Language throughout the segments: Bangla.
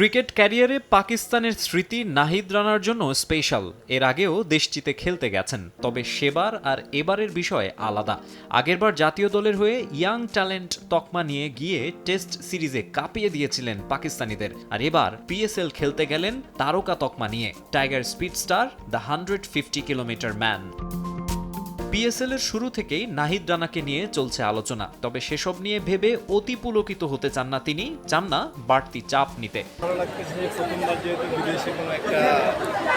ক্রিকেট ক্যারিয়ারে পাকিস্তানের স্মৃতি নাহিদ রানার জন্য স্পেশাল। এর আগেও দেশটিতে খেলতে গেছেন, তবে সেবার আর এবারের বিষয় আলাদা। আগেরবার জাতীয় দলের হয়ে ইয়াং ট্যালেন্ট তকমা নিয়ে গিয়ে টেস্ট সিরিজে কাঁপিয়ে দিয়েছিলেন পাকিস্তানিদের। আর এবার পিএসএল খেলতে গেলেন তারকা তকমা নিয়ে, tiger speed star the hundred fifty kilometre man. PSL এর শুরু থেকেই নাহিদ রানাকে নিয়ে চলছে আলোচনা। তবে সেসব নিয়ে ভেবে অতি পুলকিত হতে চান না তিনি, চান না বাড়তি চাপ নিতে। ভালো লাগতেছে যে প্রথমবার যেহেতু বিদেশে কোনো একটা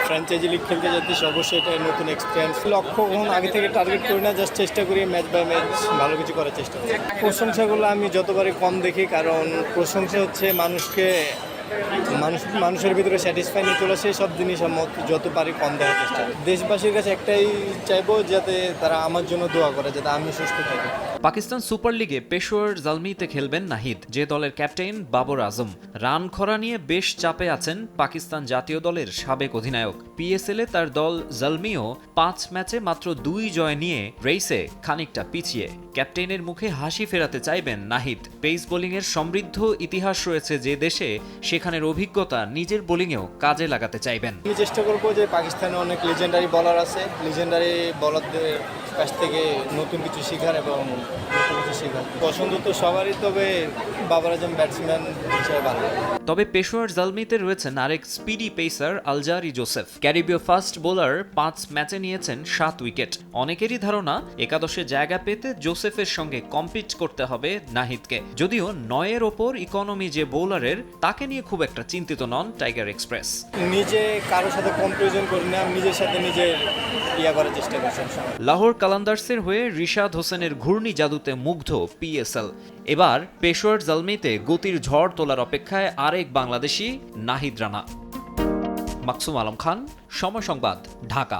ফ্র্যাঞ্চাইজি লিগ খেলতে যাচ্ছি অবশ্যই এটা নতুন এক্সপিরিয়েন্স লক্ষ্য কখন আগে থেকে টার্গেট করি না জাস্ট চেষ্টা করি ম্যাচ বাই ম্যাচ ভালো কিছু করার চেষ্টা। করি প্রশংসাগুলো আমি যতবারই কম দেখি, কারণ প্রশংসা হচ্ছে মানুষকে মানুষ মানুষের ভিতরে স্যাটিসফাই নিয়ে চলে আসে সব জিনিস আমার যত পারি কম দেওয়ার চেষ্টা দেশবাসীর কাছে একটাই চাইব যাতে তারা আমার জন্য দোয়া করে, যাতে আমি সুস্থ থাকি। পাকিস্তান সুপার লিগে পেশোয়ার জালমিতে খেলবেন নাহিদ, যে দলের ক্যাপ্টেন বাবর আজম। রান খরা নিয়ে বেশ চাপে আছেন পাকিস্তান জাতীয় দলের সাবেক অধিনায়ক। পিএসএল এ তার দল জালমিও পাঁচ ম্যাচে মাত্র দুই জয় নিয়ে রেইসে খানিকটা পিছিয়ে। ক্যাপ্টেনের মুখে হাসি ফেরাতে চাইবেন নাহিদ। পেস বোলিংয়ের সমৃদ্ধ ইতিহাস রয়েছে যে দেশে সেখানের অভিজ্ঞতা নিজের বোলিংয়েও কাজে লাগাতে চাইবেন। চেষ্টা করব যে পাকিস্তানে অনেক লিজেন্ডারি বলার আছে। লিজেন্ডারি বলারদের কাছ থেকে নতুন কিছু শেখার এবং নতুন কিছু শেখার। পছন্দ তো সবারই তবে বাবার আজম ব্যাটসম্যান হিসেবে ভালো তবে পেশোয়ার জালমিতে রয়েছেন আরেক স্পিডি পেসার আলজারি জোসেফ। ক্যারিবীয় ফাস্ট বোলার পাঁচ ম্যাচে নিয়েছেন সাত উইকেট অনেকেরই ধারণা একাদশে জায়গা পেতে জোসেফের সঙ্গে কম্পিট করতে হবে নাহিদকে। যদিও নয়ের ওপর ইকোনমি যে বোলারের তাকে নিয়ে খুব একটা চিন্তিত নন টাইগার এক্সপ্রেস নিজে কারোর সাথে কম্পারিজন করি না নিজের সাথে নিজের ইয়া করার চেষ্টা করছি সবসময়। লাহোর কালান্দার্সের হয়ে রিশাদ হোসেনের ঘূর্ণি জাদুতে মুগ্ধ পিএসএল এবার পেশোয়ার জালমিতে গতির ঝড় তোলার অপেক্ষায় আরেক বাংলাদেশি নাহিদ রানা। মাকসুম আলম খান, সময় সংবাদ, ঢাকা।